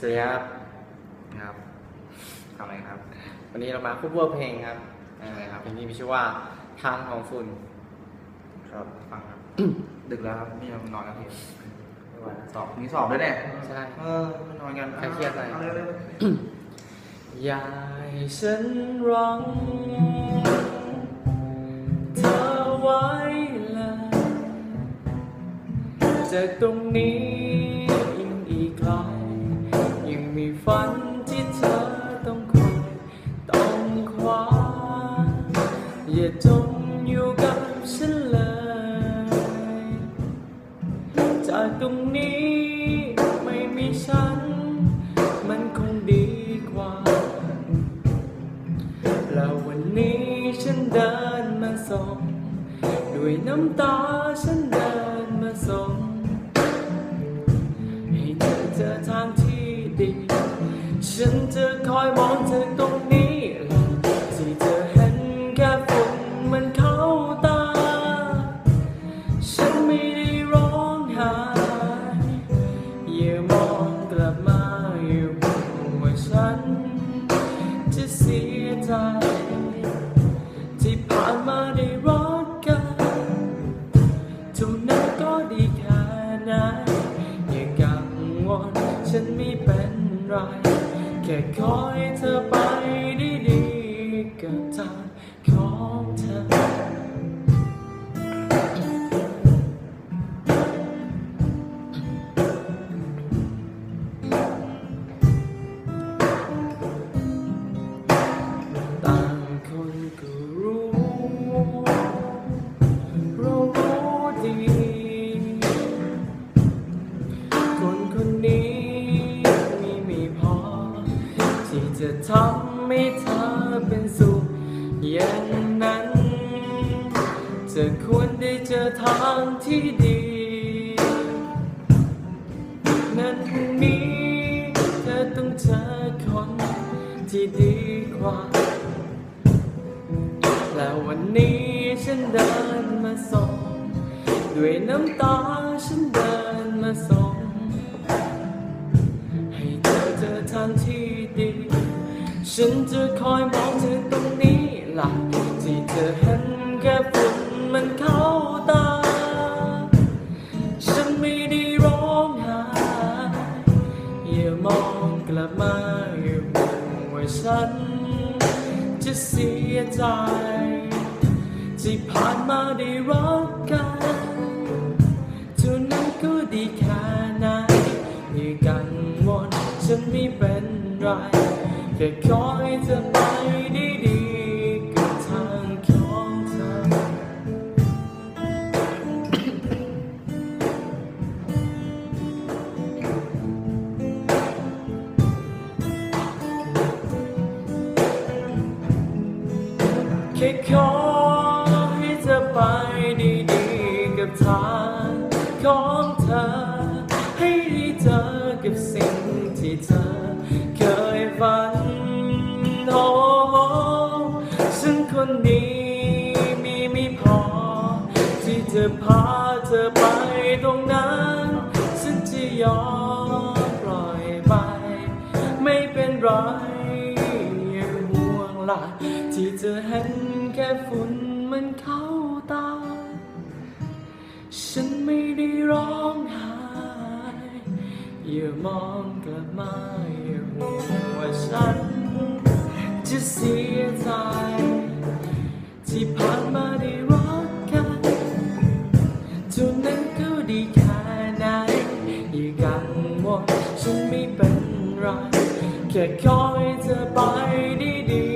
สวัสดีครับนะครับทำอะไรครับ วันนี้เรามาคู่เวอร์เพลงครับอะไรครับเพลงนี้มีชื่อว่าทางของฝุ่นครับฟังครับ ดึกแล้วครับนี่เรานอนแล้วทีไม่ไหวแล้วสอบมีสอบด้วยเนี่ยใช่เออไม่นอนกันใครเครียดอะไรอาเร็วอยากให้ฉันร้องเธอไว้เลยจากตรงนี้ยังอีกไกลยัง มีฝันที่เธอต้องคอยต้องคว้าอย่าจมอยู่กับฉันเลย จากตรงนี้ไม่มีฉัน มันคงดีกว่า แล้ววันนี้ฉันเดินมาส่ง ด้วยน้ำตาฉันเดินมาส่ง ให้เธอเจอทาง ฉันจะคอยมองเธอตรงนี้ที่เธอเห็นแค่ฝุ่นมันเข้าตา ฉันไม่ได้ร้องไห้อย่ามองกลับมาอยู่ว่าฉัน จะเสียใจ ที่ผ่านมาได้รักกันเท่านั้นก็ดีแค่ไหนอย่ากังวลฉันไม่เป็น ไร แค่ขอให้เธอไปได้ ที่จะทำให้เธอเป็นสุขอย่างนั้น จะควรได้เจอทางที่ดี นั้นพรุ่งนี้เธอต้องเจอคนที่ดีกว่า แล้ววันนี้ฉันเดินมาส่ง ด้วยน้ำตาฉันเดินมาส่ง ให้เธอเจอทางที่ดี ฉันจะคอยมองเธอตรงนี้ล่ะที่เธอเห็นแค่ฝุ่นมันเข้าตา ฉันไม่ได้ร้องไห้อย่ามองกลับมาอย่าห่วงว่าฉัน จะเสียใจ ที่ผ่านมาได้รักกันเท่านั้นก็ดีแค่ไหนอย่ากังวลฉันไม่เป็น แค่ขอให้เธอไปได้ดีกับทางของเธอแค่ขอให้เธอไปดีๆกับทางของ พาเธอไปตรงนั้นฉันจะยอมปล่อยไป ไม่เป็นไรอย่าห่วงละที่เธอเห็นแค่ฝุ่นมันเข้าตา ฉันไม่ได้ร้องไห้อย่ามองกลับมาอย่าห่วงว่าฉันจะเสียใจ ที่ผ่านมา run. Get caught by the